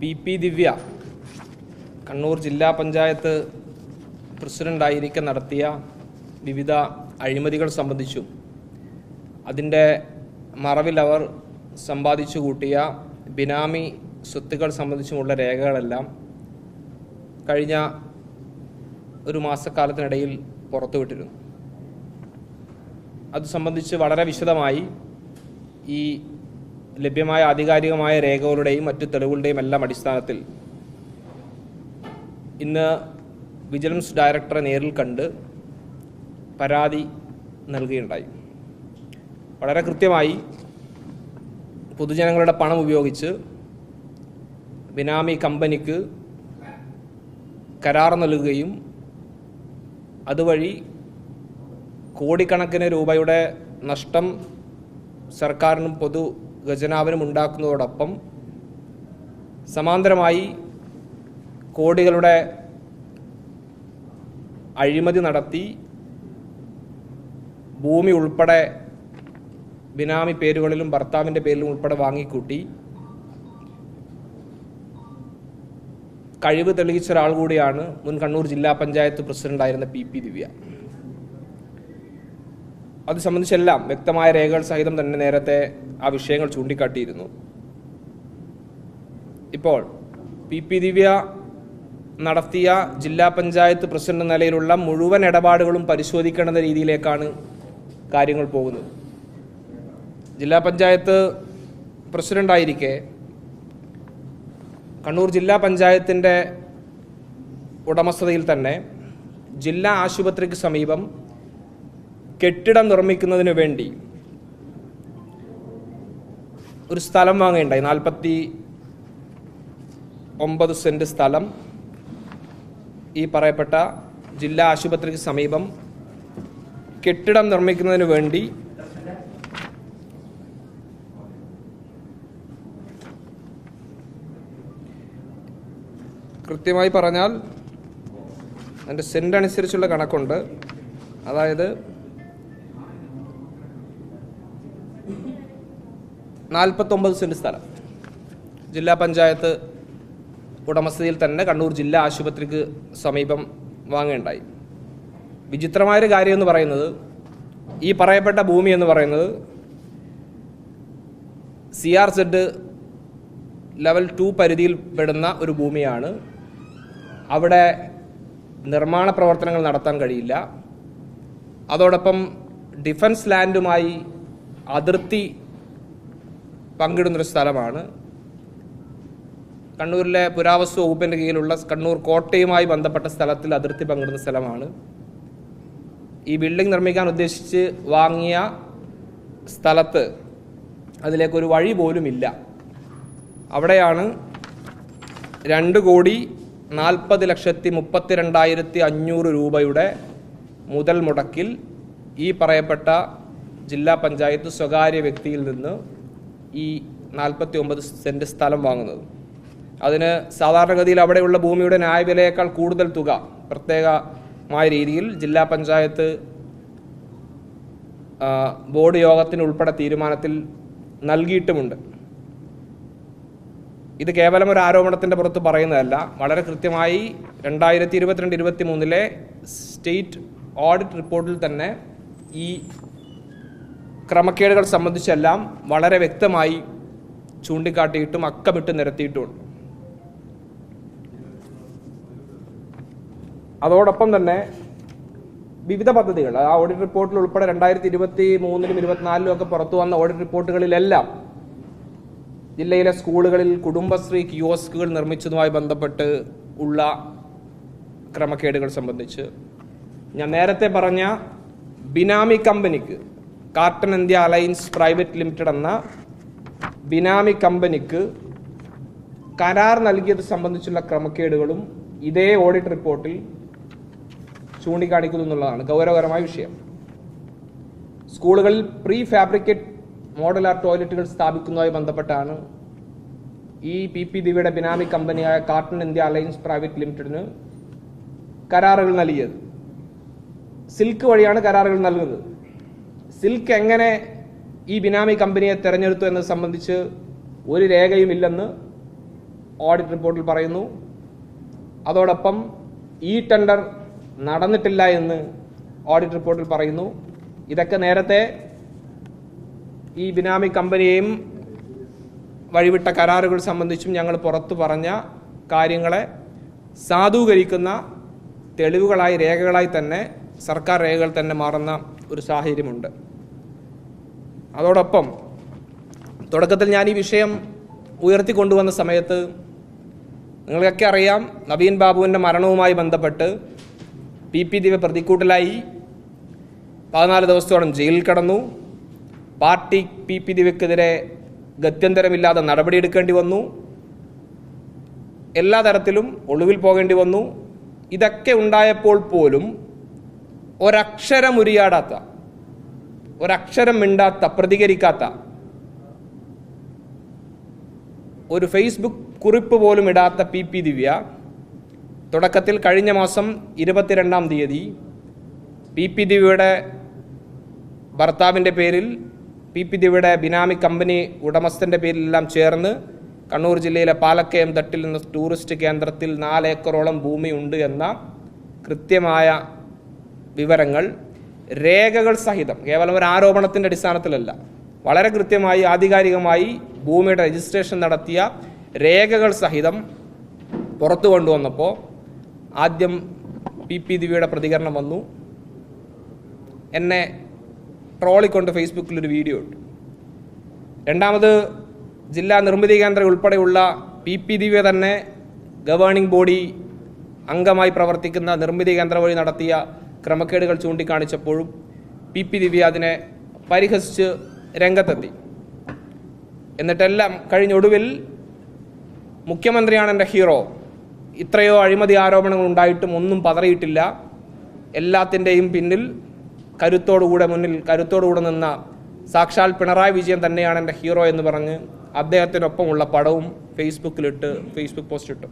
P P ദിവ്യ കണ്ണൂർ ജില്ലാ പഞ്ചായത്ത് പ്രസിഡന്റായിരിക്കെ നടത്തിയ വിവിധ അഴിമതികൾ സംബന്ധിച്ചും അതിന്റെ മറവിൽ അവർ സമ്പാദിച്ചു കൂട്ടിയ ബിനാമി സ്വത്തുക്കൾ സംബന്ധിച്ചുമുള്ള രേഖകളെല്ലാം കഴിഞ്ഞ ഒരു മാസക്കാലത്തിനിടയിൽ പുറത്തുവിട്ടിരുന്നു. അത് സംബന്ധിച്ച് വളരെ വിശദമായി ഈ ലഭ്യമായ ആധികാരികമായ രേഖകളുടെയും മറ്റു തെളിവുകളുടെയും എല്ലാം അടിസ്ഥാനത്തിൽ ഇന്ന് വിജിലൻസ് ഡയറക്ടറെ നേരിൽ കണ്ട് പരാതി നൽകുകയുണ്ടായി. വളരെ കൃത്യമായി പൊതുജനങ്ങളുടെ പണം ഉപയോഗിച്ച് ബിനാമി കമ്പനിക്ക് കരാർ നൽകുകയും അതുവഴി കോടിക്കണക്കിന് രൂപയുടെ നഷ്ടം സർക്കാരിനും പൊതു ഖജനാവിനും ഉണ്ടാക്കുന്നതോടൊപ്പം സമാന്തരമായി കോടികളുടെ അഴിമതി നടത്തി ഭൂമി ഉൾപ്പെടെ ബിനാമി പേരുകളിലും ഭർത്താവിന്റെ പേരിലും ഉൾപ്പെടെ വാങ്ങിക്കൂട്ടി. കഴിവ് തെളിയിച്ച ഒരാൾ കൂടിയാണ് മുൻ കണ്ണൂർ ജില്ലാ പഞ്ചായത്ത് പ്രസിഡന്റായിരുന്ന പി പി ദിവ്യ. അത് സംബന്ധിച്ചെല്ലാം വ്യക്തമായ രേഖകൾ സഹിതം തന്നെ നേരത്തെ ആ വിഷയങ്ങൾ ചൂണ്ടിക്കാട്ടിയിരുന്നു. ഇപ്പോൾ പി പി ദിവ്യ നടത്തിയ ജില്ലാ പഞ്ചായത്ത് പ്രസിഡന്റ് നിലയിലുള്ള മുഴുവൻ ഇടപാടുകളും പരിശോധിക്കേണ്ട രീതിയിലേക്കാണ് കാര്യങ്ങൾ പോകുന്നത്. ജില്ലാ പഞ്ചായത്ത് പ്രസിഡന്റായിരിക്കെ കണ്ണൂർ ജില്ലാ പഞ്ചായത്തിന്റെ ഉടമസ്ഥതയിൽ തന്നെ ജില്ലാ ആശുപത്രിക്ക് സമീപം കെട്ടിടം നിർമ്മിക്കുന്നതിന് വേണ്ടി ഒരു സ്ഥലം വാങ്ങുകയുണ്ടായി നാൽപ്പത്തി ഒമ്പത് സെന്റ് സ്ഥലം. ഈ പറയപ്പെട്ട ജില്ലാ ആശുപത്രിക്ക് സമീപം കെട്ടിടം നിർമ്മിക്കുന്നതിന് വേണ്ടി കൃത്യമായി പറഞ്ഞാൽ അതിന്റെ സെന്റ് അനുസരിച്ചുള്ള കണക്കുണ്ട്. അതായത് നാൽപ്പത്തൊമ്പത് സെന്റ് സ്ഥലം. ജില്ലാ പഞ്ചായത്ത് ഉടമസ്ഥതയിൽ തന്നെ കണ്ണൂർ ജില്ലാ ആശുപത്രിക്ക് സമീപം വാങ്ങുകയുണ്ടായി വിചിത്രമായൊരു കാര്യം എന്ന് പറയുന്നത് ഈ പറയപ്പെട്ട ഭൂമി എന്ന് പറയുന്നത് C R Z level two പരിധിയിൽ പെടുന്ന ഒരു ഭൂമിയാണ്. അവിടെ നിർമ്മാണ പ്രവർത്തനങ്ങൾ നടത്താൻ കഴിയില്ല. അതോടൊപ്പം ഡിഫൻസ് ലാൻഡുമായി അതിർത്തി പങ്കിടുന്നൊരു സ്ഥലമാണ്. കണ്ണൂരിലെ പുരാവസ്തു വകുപ്പിന്റെ കീഴിലുള്ള കണ്ണൂർ കോട്ടയുമായി ബന്ധപ്പെട്ട സ്ഥലത്തിൽ അതിർത്തി പങ്കിടുന്ന സ്ഥലമാണ്. ഈ ബിൽഡിംഗ് നിർമ്മിക്കാൻ ഉദ്ദേശിച്ച് വാങ്ങിയ സ്ഥലത്ത് അതിലേക്കൊരു വഴി പോലും ഇല്ല. അവിടെയാണ് രണ്ട് കോടി നാൽപ്പത് ലക്ഷത്തി മുപ്പത്തി രണ്ടായിരത്തി അഞ്ഞൂറ് രൂപയുടെ മുതൽ മുടക്കിൽ ഈ പറയപ്പെട്ട ജില്ലാ പഞ്ചായത്ത് സ്വകാര്യ വ്യക്തിയിൽ നിന്ന് ഈ നാൽപ്പത്തി ഒമ്പത് സെന്റ് സ്ഥലം വാങ്ങുന്നത്. അതിന് സാധാരണഗതിയിൽ അവിടെയുള്ള ഭൂമിയുടെ ന്യായവിലയേക്കാൾ കൂടുതൽ തുക പ്രത്യേകമായ രീതിയിൽ ജില്ലാ പഞ്ചായത്ത് ബോർഡ് യോഗത്തിന് ഉൾപ്പെടെ തീരുമാനത്തിൽ നൽകിയിട്ടുമുണ്ട്. ഇത് കേവലം ഒരു ആരോപണത്തിന്റെ പുറത്ത് പറയുന്നതല്ല. വളരെ കൃത്യമായി രണ്ടായിരത്തി ഇരുപത്തിരണ്ട് ഇരുപത്തി മൂന്നിലെ സ്റ്റേറ്റ് ഓഡിറ്റ് റിപ്പോർട്ടിൽ തന്നെ ഈ ക്രമക്കേടുകൾ സംബന്ധിച്ചെല്ലാം വളരെ വ്യക്തമായി ചൂണ്ടിക്കാട്ടിയിട്ടും അക്കമിട്ട് നിരത്തിയിട്ടുമുണ്ട് അതോടൊപ്പം തന്നെ വിവിധ പദ്ധതികൾ ആ ഓഡിറ്റ് റിപ്പോർട്ടിൽ ഉൾപ്പെടെ രണ്ടായിരത്തി ഇരുപത്തി മൂന്നിലും ഇരുപത്തിനാലിലും ഒക്കെ പുറത്തു വന്ന ഓഡിറ്റ് റിപ്പോർട്ടുകളിലെല്ലാം ജില്ലയിലെ സ്കൂളുകളിൽ കുടുംബശ്രീ കിയോസ്കുകൾ നിർമ്മിച്ചതുമായി ബന്ധപ്പെട്ട് ഉള്ള ക്രമക്കേടുകൾ സംബന്ധിച്ച് ഞാൻ നേരത്തെ പറഞ്ഞ ബിനാമി കമ്പനിക്ക് carton India alliance private limited എന്ന ബിനാമി കമ്പനിക്ക് കരാർ നൽകിയത് സംബന്ധിച്ചുള്ള ക്രമക്കേടുകളും ഇതേ ഓഡിറ്റ് റിപ്പോർട്ടിൽ ചൂണ്ടിക്കാണിക്കുന്നു എന്നുള്ളതാണ് ഗൗരവകരമായ വിഷയം. സ്കൂളുകളിൽ പ്രീ ഫാബ്രിക്കേറ്റ് മോഡലാർ ടോയ്ലറ്റുകൾ സ്ഥാപിക്കുന്നതുമായി ബന്ധപ്പെട്ടാണ് ഈ പി പി ദിവിയുടെ ബിനാമി കമ്പനിയായ കാർട്ടൺ ഇന്ത്യ അലയൻസ് പ്രൈവറ്റ് ലിമിറ്റഡിന് കരാറുകൾ നൽകിയത്. സിൽക്ക് വഴിയാണ് കരാറുകൾ നൽകുന്നത്. സിൽക്ക് എങ്ങനെ ഈ ബിനാമി കമ്പനിയെ തെരഞ്ഞെടുത്തു എന്നത് സംബന്ധിച്ച് ഒരു രേഖയും ഇല്ലെന്ന് ഓഡിറ്റ് റിപ്പോർട്ടിൽ പറയുന്നു. അതോടൊപ്പം ഈ ടെൻഡർ നടന്നിട്ടില്ല എന്ന് ഓഡിറ്റ് റിപ്പോർട്ടിൽ പറയുന്നു. ഇതൊക്കെ നേരത്തെ ഈ ബിനാമി കമ്പനിയെയും വഴിവിട്ട കരാറുകൾ സംബന്ധിച്ചും ഞങ്ങൾ പുറത്തു പറഞ്ഞ കാര്യങ്ങളെ സാധൂകരിക്കുന്ന തെളിവുകളായി രേഖകളായി തന്നെ സർക്കാർ രേഖകൾ തന്നെ മാറുന്ന ഒരു സാഹചര്യമുണ്ട്. അതോടൊപ്പം തുടക്കത്തിൽ ഞാൻ ഈ വിഷയം ഉയർത്തിക്കൊണ്ടുവന്ന സമയത്ത് നിങ്ങൾക്കൊക്കെ അറിയാം നവീൻ ബാബുവിന്റെ മരണവുമായി ബന്ധപ്പെട്ട് പി പി ദിവ പ്രതിക്കൂട്ടിലായി. പതിനാല് ദിവസത്തോളം ജയിലിൽ കടന്നു. പാർട്ടി പി പി ദിവക്കെതിരെ ഗത്യന്തരമില്ലാതെ നടപടിയെടുക്കേണ്ടി വന്നു. എല്ലാ തരത്തിലും ഒളിവിൽ പോകേണ്ടി വന്നു. ഇതൊക്കെ ഉണ്ടായപ്പോൾ പോലും ഒരക്ഷരം ഉരിയാടാത്ത ഒരക്ഷരം മിണ്ടാത്ത പ്രതികരിക്കാത്ത ഒരു ഫേസ്ബുക്ക് കുറിപ്പ് പോലും ഇടാത്ത പി പി ദിവ്യ തുടക്കത്തിൽ കഴിഞ്ഞ മാസം ഇരുപത്തിരണ്ടാം തീയതി പി പി ദിവ്യയുടെ ഭർത്താവിന്റെ പേരിൽ പി പി ദിവ്യയുടെ ബിനാമി കമ്പനി ഉടമസ്ഥന്റെ പേരിലെല്ലാം ചേർന്ന് കണ്ണൂർ ജില്ലയിലെ പാലക്കയം തട്ടിൽ നിന്ന് ടൂറിസ്റ്റ് കേന്ദ്രത്തിൽ നാലേക്കറോളം ഭൂമിയുണ്ട് എന്ന കൃത്യമായ വിവരങ്ങൾ രേഖകൾ സഹിതം കേവലം ഒരു ആരോപണത്തിന്റെ അടിസ്ഥാനത്തിലല്ല. വളരെ കൃത്യമായി ആധികാരികമായി ഭൂമിയുടെ രജിസ്ട്രേഷൻ നടത്തിയ രേഖകൾ സഹിതം പുറത്തു കൊണ്ടുവന്നപ്പോൾ ആദ്യം പി പി ദിവ്യയുടെ പ്രതികരണം വന്നു. എന്നെ ട്രോളിക്കൊണ്ട് ഫേസ്ബുക്കിലൊരു വീഡിയോ ഇട്ടു. രണ്ടാമത് ജില്ലാ നിർമ്മിതി കേന്ദ്രം ഉൾപ്പെടെയുള്ള പി പി ദിവ്യ തന്നെ ഗവേണിംഗ് ബോഡി അംഗമായി പ്രവർത്തിക്കുന്ന നിർമ്മിതി കേന്ദ്രം വഴി നടത്തിയ ക്രമക്കേടുകൾ ചൂണ്ടിക്കാണിച്ചപ്പോഴും പി പി ദിവ്യ അതിനെ പരിഹസിച്ച് രംഗത്തെത്തി. എന്നിട്ടെല്ലാം കഴിഞ്ഞൊടുവിൽ മുഖ്യമന്ത്രിയാണ് എന്റെ ഹീറോ. ഇത്രയോ അഴിമതി ആരോപണങ്ങൾ ഉണ്ടായിട്ടും ഒന്നും പതറിയിട്ടില്ല. എല്ലാത്തിന്റെയും പിന്നിൽ കരുത്തോടുകൂടെ മുന്നിൽ കരുത്തോടുകൂടെ നിന്ന സാക്ഷാൽ പിണറായി വിജയൻ തന്നെയാണ് എന്റെ ഹീറോ എന്ന് പറഞ്ഞ് അദ്ദേഹത്തിനൊപ്പമുള്ള പടവും ഫേസ്ബുക്കിലിട്ട് ഫേസ്ബുക്ക് പോസ്റ്റ് ഇട്ടു